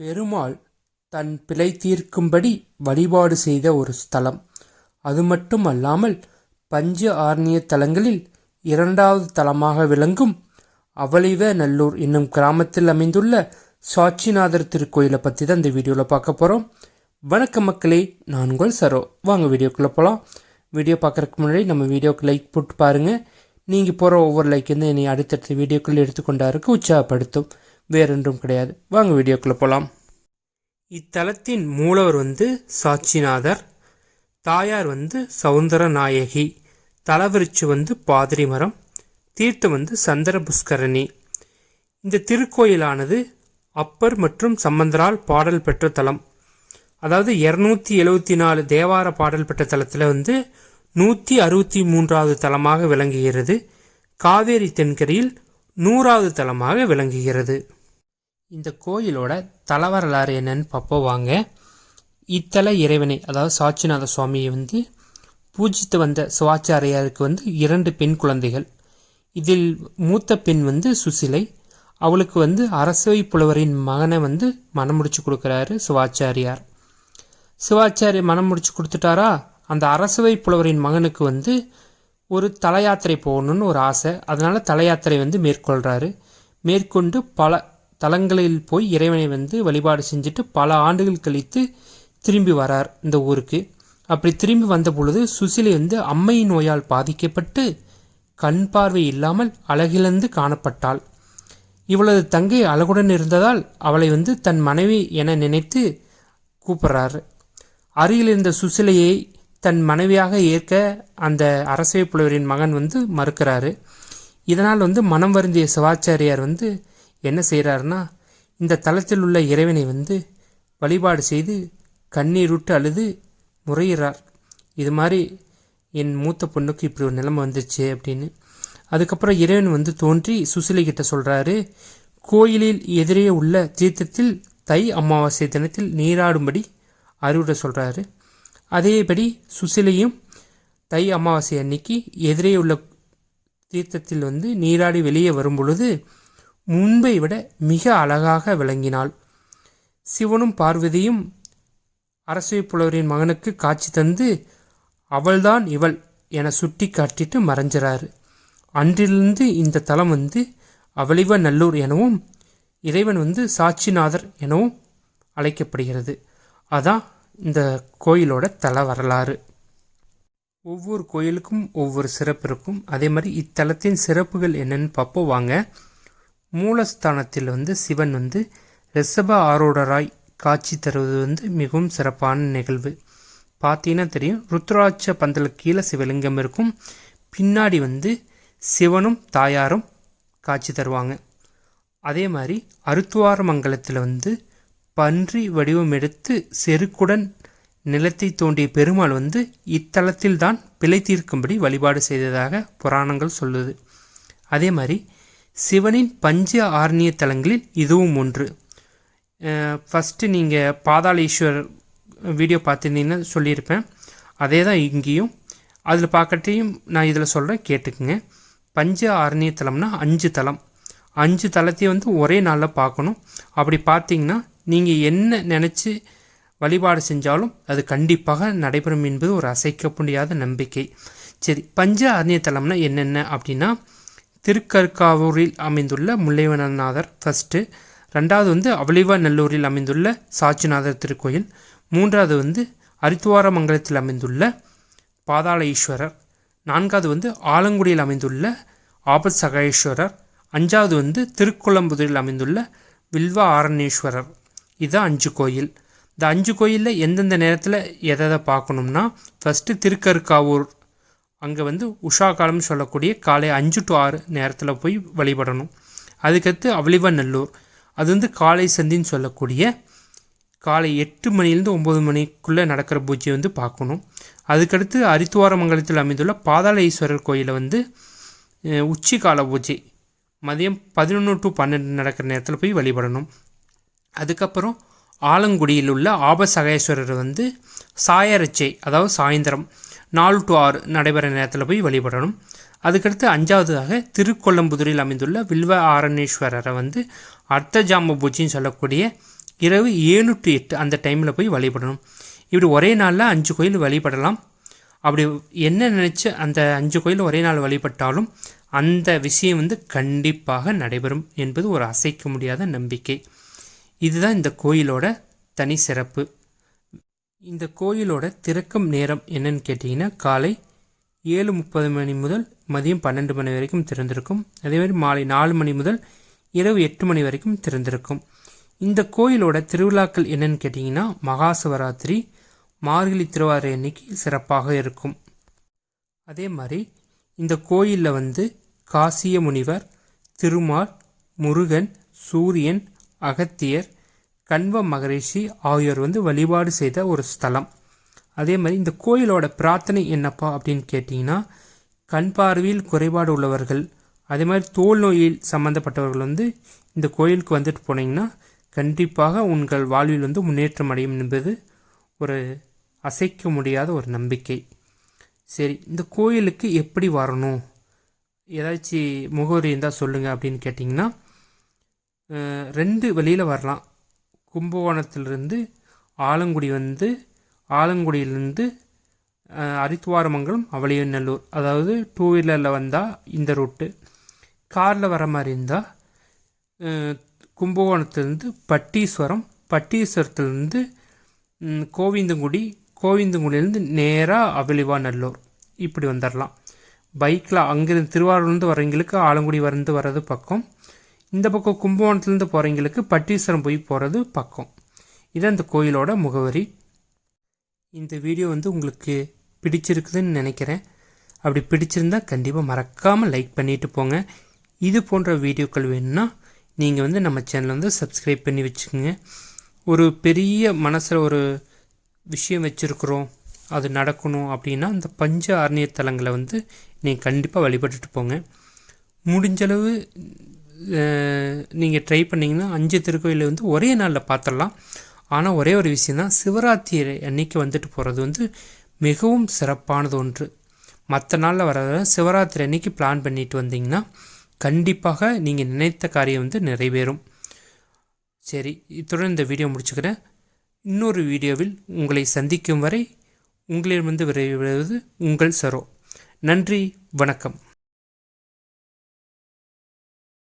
பெருமாள் தன் பிழை தீர்க்கும்படி வழிபாடு செய்த ஒரு ஸ்தலம். அது மட்டும் அல்லாமல் பஞ்ச ஆர்ணிய தலங்களில் இரண்டாவது தலமாக விளங்கும் அவளிவ நல்லூர் என்னும் கிராமத்தில் அமைந்துள்ள சாட்சிநாதர் திருக்கோயிலை பற்றி தான் இந்த வீடியோவில் பார்க்க போகிறோம் வணக்க மக்களே நான் உங்கள் சரோ. வாங்க வீடியோக்குள்ளே போகலாம் வீடியோ பார்க்குறதுக்கு முன்னாடி நம்ம வீடியோக்கு லைக் போட்டு பாருங்கள் நீங்கள் போகிற ஒவ்வொரு லைக் வந்து என்னை அடுத்தடுத்த வீடியோக்குள்ளே எடுத்துக்கொண்டாருக்கு உற்சாகப்படுத்தும். வேறொன்றும் கிடையாது. வாங்க வீடியோக்குள்ளே போகலாம் இத்தலத்தின் மூலவர் வந்து சாட்சிநாதர் தாயார் வந்து சவுந்தர நாயகி தலவிருச்சு வந்து பாதிரி மரம் தீர்த்தம் வந்து சந்திர புஷ்கரணி இந்த திருக்கோயிலானது அப்பர் மற்றும் சம்பந்தரால் பாடல் பெற்ற தலம். அதாவது இரநூத்தி எழுவத்தி நாலு தேவார பாடல் பெற்ற தலத்தில் வந்து நூற்றி அறுபத்தி மூன்றாவது தலமாக விளங்குகிறது. காவேரி தென்கரையில் நூறாவது தலமாக விளங்குகிறது. இந்த கோயிலோட தலவரலாறு என்னன்னு பார்ப்போம் வாங்க. இத்தல இறைவனை அதாவது சாட்சிநாத சுவாமியை வந்து பூஜித்து வந்த சிவாச்சாரியாருக்கு வந்து இரண்டு பெண் குழந்தைகள். இதில் மூத்த பெண் வந்து சுசிலை அவளுக்கு வந்து அரசவை புலவரின் மகனை வந்து மனம் முடிச்சு கொடுக்குறாரு சிவாச்சாரியார். சிவாச்சாரி மனம் முடிச்சு கொடுத்துட்டாரா? அந்த அரசவை புலவரின் மகனுக்கு வந்து ஒரு தலையாத்திரை போகணுன்னு போகணும்னு ஒரு ஆசை. அதனால் தலையாத்திரை வந்து மேற்கொள்கிறாரு மேற்கொண்டு பல தலங்களில் போய் இறைவனை வந்து வழிபாடு செஞ்சுட்டு பல ஆண்டுகள் கழித்து திரும்பி வரார் இந்த ஊருக்கு. அப்படி திரும்பி வந்த பொழுது சுசிலை வந்து அம்மை நோயால் பாதிக்கப்பட்டு கண் பார்வை இல்லாமல் அழகிழந்து காணப்பட்டாள். இவளது தங்கை அழகுடன் இருந்ததால் அவளை வந்து தன் மனைவி என நினைத்து கூப்பிடுறாரு. அருகில் இருந்த சுசிலையை தன் மனைவியாக ஏற்க அந்த அரசவை புலவரின் மகன் வந்து மறுக்கிறாரு. இதனால் வந்து மனம் வருந்திய சிவாச்சாரியார் வந்து என்ன செய்கிறாருன்னா இந்த தளத்தில் உள்ள இறைவனை வந்து வழிபாடு செய்து கண்ணீருட்டு அழுது முறையிறார். இது மாதிரி என் மூத்த பொண்ணுக்கு இப்படி ஒரு நிலைமை வந்துச்சு அப்படின்னு. அதுக்கப்புறம் இறைவன் வந்து தோன்றி சுசிலை கிட்ட சொல்கிறாரு கோயிலில் எதிரே உள்ள தீர்த்தத்தில் தை அமாவாசை தினத்தில் நீராடும்படி அறிவுரை சொல்கிறாரு அதேபடி சுசிலையும் தை அமாவாசை அன்னைக்கு எதிரே உள்ள தீர்த்தத்தில் வந்து நீராடி வெளியே வரும் பொழுது முன்பை விட மிக அழகாக விளங்கினாள். சிவனும் பார்வதியும் அரசவை புலவரின் மகனுக்கு காட்சி தந்து அவள்தான் இவள் என சுட்டி காட்டிட்டு மறைஞ்சிறாரு. அன்றிலிருந்து இந்த தலம் வந்து அவளிவ நல்லூர் எனவும் இறைவன் வந்து சாட்சிநாதர் எனவும் அழைக்கப்படுகிறது. அதான் இந்த கோயிலோட தல வரலாறு. ஒவ்வொரு கோயிலுக்கும் ஒவ்வொரு சிறப்பு இருக்கும். அதே மாதிரி இத்தலத்தின் சிறப்புகள் என்னன்னு பார்ப்போம். வாங்க. மூலஸ்தானத்தில் வந்து சிவன் வந்து ரிஷப ஆரோடராய் காட்சி தருவது வந்து மிகவும் சிறப்பான நிகழ்வு. பார்த்தீங்கன்னா தெரியும் ருத்ராட்ச பந்தலுக்கு கீழே சிவலிங்கம் இருக்கும். பின்னாடி வந்து சிவனும் தாயாரும் காட்சி தருவாங்க. அதே மாதிரி அருத்துவார மங்கலத்தில் வந்து பன்றி வடிவம் எடுத்து செருக்குடன் நிலத்தை தோண்டிய பெருமாள் வந்து இத்தலத்தில்தான் பிழை தீர்க்கும்படி வழிபாடு செய்ததாக புராணங்கள் சொல்லுது. அதே மாதிரி சிவனின் பஞ்ச ஆர்ணிய தலங்களில் இதுவும் ஒன்று. ஃபஸ்ட்டு நீங்கள் பாதாளீஸ்வரர் வீடியோ பார்த்துருந்தீங்கன்னா சொல்லியிருப்பேன். அதே தான் இங்கேயும். அதில் பார்க்கட்டையும் நான் இதில் சொல்கிறேன் கேட்டுக்குங்க. பஞ்ச ஆர்ணிய தலம்னா அஞ்சு தலம். அஞ்சு தலத்தையும் வந்து ஒரே நாளில் பார்க்கணும். அப்படி பார்த்தீங்கன்னா நீங்கள் என்ன நினச்சி வழிபாடு செஞ்சாலும் அது கண்டிப்பாக நடைபெறும் என்பது ஒரு அசைக்க முடியாத நம்பிக்கை. சரி பஞ்ச ஆர்ணிய தலம்னா என்னென்ன அப்படின்னா திருக்கற்காவூரில் அமைந்துள்ள முல்லைவனநாதர் ஃபஸ்ட்டு ரெண்டாவது வந்து அவளிவா நல்லூரில் அமைந்துள்ள சாட்சிநாதர் திருக்கோயில் மூன்றாவது வந்து அரித்துவாரமங்கலத்தில் அமைந்துள்ள பாதாள ஈஸ்வரர் நான்காவது வந்து ஆலங்குடியில் அமைந்துள்ள ஆபத் சகேஸ்வரர் அஞ்சாவது வந்து திருக்குளம்புதூரில் அமைந்துள்ள வில்வ ஆரணேஸ்வரர் இதுதான் அஞ்சு கோயில். இந்த அஞ்சு கோயிலில் எந்தெந்த நேரத்தில் எதை எதை பார்க்கணும்னா ஃபஸ்ட்டு திருக்கருக்காவூர் அங்கே வந்து உஷா காலம்னு சொல்லக்கூடிய காலை அஞ்சு டு ஆறு நேரத்தில் போய் வழிபடணும். அதுக்கடுத்து அவளிவ நல்லூர். அது வந்து காலை சந்தின்னு சொல்லக்கூடிய காலை எட்டு மணிலேருந்து ஒம்பது மணிக்குள்ளே நடக்கிற பூஜையை வந்து பார்க்கணும். அதுக்கடுத்து அரித்துவாரமங்கலத்தில் அமைந்துள்ள பாதாள ஈஸ்வரர் கோயிலை வந்து உச்சி கால பூஜை. மதியம் பதினொன்று டு பன்னெண்டு நடக்கிற நேரத்தில் போய் வழிபடணும். அதுக்கப்புறம் ஆலங்குடியில் உள்ள ஆபசகேஸ்வரர் வந்து சாயரச்சை அதாவது சாயந்தரம் நாலு டு ஆறு நடைபெற நேரத்தில் போய் வழிபடணும். அதுக்கடுத்து அஞ்சாவதாக திருக்கொல்லம்புதூரில் அமைந்துள்ள வில்வ ஆரணேஸ்வரரை வந்து அர்த்த ஜாம பூஜைன்னு சொல்லக்கூடிய இரவு ஏழு டு எட்டு அந்த டைமில் போய் வழிபடணும். இப்படி ஒரே நாளில் அஞ்சு கோயில் வழிபடலாம். அப்படி என்ன நினச்சி அந்த அஞ்சு கோயில் ஒரே நாள் வழிபட்டாலும் அந்த விஷயம் வந்து கண்டிப்பாக நடைபெறும் என்பது ஒரு அசைக்க முடியாத நம்பிக்கை. இதுதான் இந்த கோயிலோட தனி சிறப்பு. இந்த கோயிலோட திறக்கும் நேரம் என்னன்னு கேட்டிங்கன்னா காலை ஏழு முப்பது மணி முதல் மதியம் பன்னெண்டு மணி வரைக்கும் திறந்திருக்கும். அதேமாதிரி மாலை நாலு மணி முதல் இரவு எட்டு மணி வரைக்கும் திறந்திருக்கும். இந்த கோயிலோட திருவிழாக்கள் என்னன்னு கேட்டிங்கன்னா மகா சிவராத்திரி மார்கழி திருவாரூர் அன்னைக்கு சிறப்பாக இருக்கும். அதே மாதிரி இந்த கோயிலில் வந்து காசிய முனிவர் திருமால் முருகன் சூரியன் அகத்தியர் கண்வ மகரிஷி ஆகியோர் வந்து வழிபாடு செய்த ஒரு ஸ்தலம். அதே மாதிரி இந்த கோயிலோட பிரார்த்தனை என்னப்பா அப்படின்னு கேட்டிங்கன்னா கண் பார்வையில் குறைபாடு உள்ளவர்கள் அதே மாதிரி தோல் நோயில் சம்மந்தப்பட்டவர்கள் வந்து இந்த கோயிலுக்கு வந்துட்டு போனீங்கன்னா கண்டிப்பாக உங்கள் வாழ்வில் வந்து முன்னேற்றம் அடையும் என்பது ஒரு அசைக்க முடியாத ஒரு நம்பிக்கை. சரி இந்த கோயிலுக்கு எப்படி வரணும்? ஏதாச்சும் முகவரி இருந்தால் சொல்லுங்கள் அப்படின்னு கேட்டிங்கன்னா ரெண்டு வழியில் வரலாம். கும்பகோணத்திலிருந்து ஆலங்குடி வந்து ஆலங்குடியிலேருந்து அரித்துவாரமங்கலம் அவளியநல்லூர். அதாவது டூ வீலரில் வந்தால் இந்த ரூட்டு காரில் வர மாதிரி இருந்தால் கும்பகோணத்துலேருந்து பட்டீஸ்வரம் பட்டீஸ்வரத்துலேருந்து கோவிந்தங்குடி கோவிந்தங்குடியிலேருந்து நேராக அவளிவாநல்லூர். இப்படி வந்துடலாம் பைக்கில் அங்கேருந்து திருவாரூர்லேருந்து வரவங்களுக்கு ஆலங்குடி வந்து வர்றது பக்கம். இந்த பக்கம் கும்பகோணத்துலேருந்து போகிறவங்களுக்கு பட்டீஸ்வரம் போய் போகிறது பக்கம். இது அந்த கோயிலோட முகவரி. இந்த வீடியோ வந்து உங்களுக்கு பிடிச்சிருக்குதுன்னு நினைக்கிறேன். அப்படி பிடிச்சிருந்தா கண்டிப்பாக மறக்காமல் லைக் பண்ணிட்டு போங்க. இது போன்ற வீடியோக்கள் வேணும்னா நீங்கள் வந்து நம்ம சேனலை வந்து சப்ஸ்கிரைப் பண்ணி வச்சுக்கோங்க. ஒரு பெரிய மனசில் ஒரு விஷயம் வச்சுருக்குறோம். அது நடக்கணும் அப்படின்னா அந்த பஞ்ச ஆர்ணிய தலங்களை வந்து நீங்கள் கண்டிப்பாக வழிபட்டுட்டு போங்க. முடிஞ்சளவு நீங்கள் ட்ரை பண்ணிங்கன்னா அஞ்சு திருக்கோயிலை வந்து ஒரே நாளில் பார்த்துடலாம் ஆனால் ஒரே ஒரு விஷயந்தான் சிவராத்திரி அன்னைக்கு வந்துட்டு போகிறது வந்து மிகவும் சிறப்பானது ஒன்று. மற்ற நாளில் வர சிவராத்திரி அன்னைக்கு பிளான் பண்ணிட்டு வந்தீங்கன்னா கண்டிப்பாக நீங்கள் நினைத்த காரியம் வந்து நிறைவேறும். சரி இத்துடன் இந்த வீடியோ முடிச்சுக்கிறேன். இன்னொரு வீடியோவில் உங்களை சந்திக்கும் வரை உங்களிடமிருந்து விரைவிடுவது உங்கள் சரோ. நன்றி வணக்கம்.